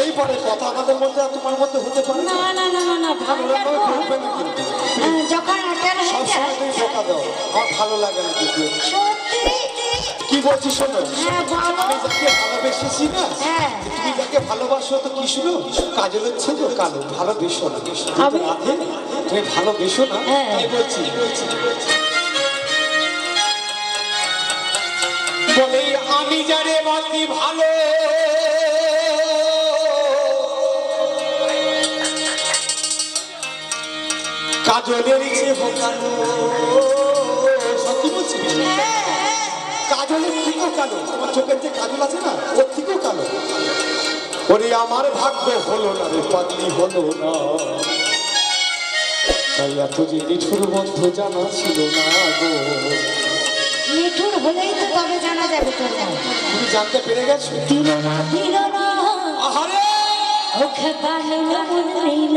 সেই পরে কথা আমাদের মধ্যে আর তোমার মধ্যে হতে পারে না। না না না না আমাকে বলবে না কিন্তু। যখন অ্যাটেন্ড হয়ে সবসময় তুমি যায় বোকা দাও। আমার ভালো লাগে না কিন্তু। সত্যি? কি বলছিস শোনো? হ্যাঁ বলো। আমি যাকে ভালোবেসেছি না হ্যাঁ তুমি যাকে ভালোবাসো তো কি শুনো? কাজল হচ্ছে তো কালো ভালোবেসো না। আমি- রাধে। তুমি ভালোবেসো না। হ্যাঁ। তাই বলছি বলে আমি যারে বাতি ভালো কাজলের চেয়ে বোকালো সত্যি বলছি? কাজলের থেকেও কালো? আমার চোখের যে কাজল আছে না ওর থেকেও কালো। ওরে আমার ভাগ্য হলো না রে পাগলি হলো না। তাই এত যে নিঠুর বন্ধু জানা ছিল না গো। মিঠুর হলেই তো তবে জানা যাবে তুমি জানতে পেরে গেছো? দিল না দিল না। আহারে! মুখে পাহে না নিল।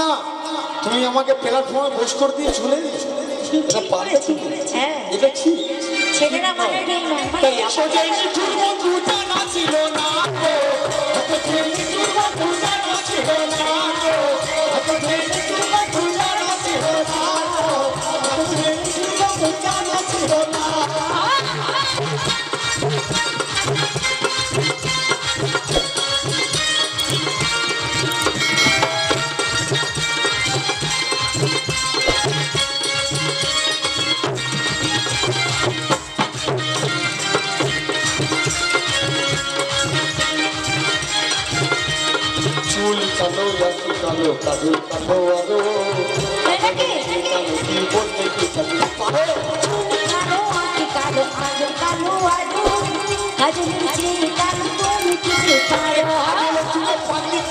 না তুমি আমাকে প্ল্যাটফর্মে বস করে দিয়ে চলে এটা হ্যাঁ। এটা ঠিক ছেলেরা মানে তাই এত যে নিঠুর জানা ছিল না গো, এত যে নিঠুর বন্ধু জানা ছিল না কালো কালো কালো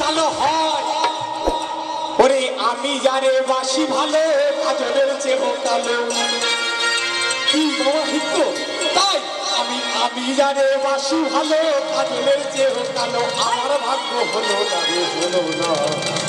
আলো হয় ওরে আমি যারে বাসি ভালো কাজলের চেহ কালো। কি বাবা তাই আমি আমি যারে বাসি ভালো কাজলের চেহ কালো। আমার ভাগ্য হলো না হলো না। জানা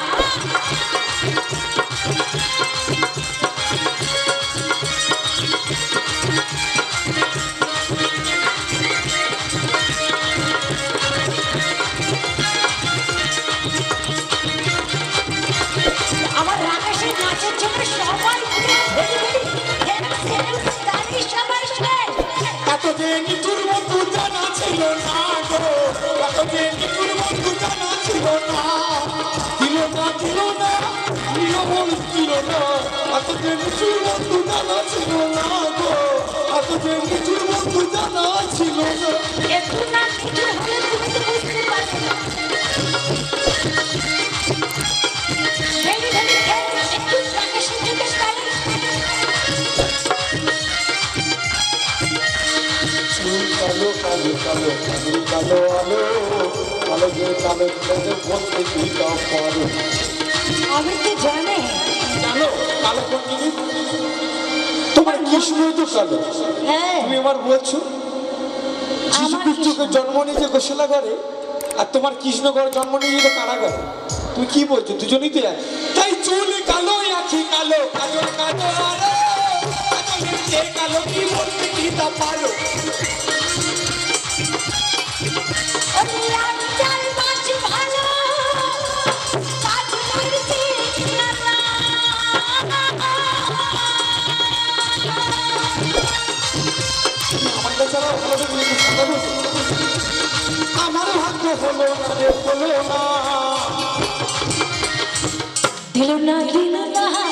এত যে নিঠুর বন্ধু জানা ছিল না গো। এত যে নিঠুর বন্ধু জানা ছিল না। দিল না দিল না দিল মন দিল না। এত যে নিঠুর বন্ধু জানা ছিল জানা ছিল না। কালো কালো কালো কালো আলো কালো যে কালো কালো বলতে কি কাউ পারো আমি তো জানে জানো কালো কোন জিনিস তোমার কৃষ্ণই তো কালো হ্যাঁ তুমি আমার বলছো যিশু খ্রিস্টকে জন্ম নিয়েছে গোশালাঘরে আর তোমার কৃষ্ণগড় জন্ম নিয়েছে কারাগারে তুমি কি বলছো দুজনেই তো এক তাই চুল কালো আখি কালো কাজল কালো আলো কাজলের কালো কি বলতে কি তা পারো হলো না রে হলো না দিল না দিল না।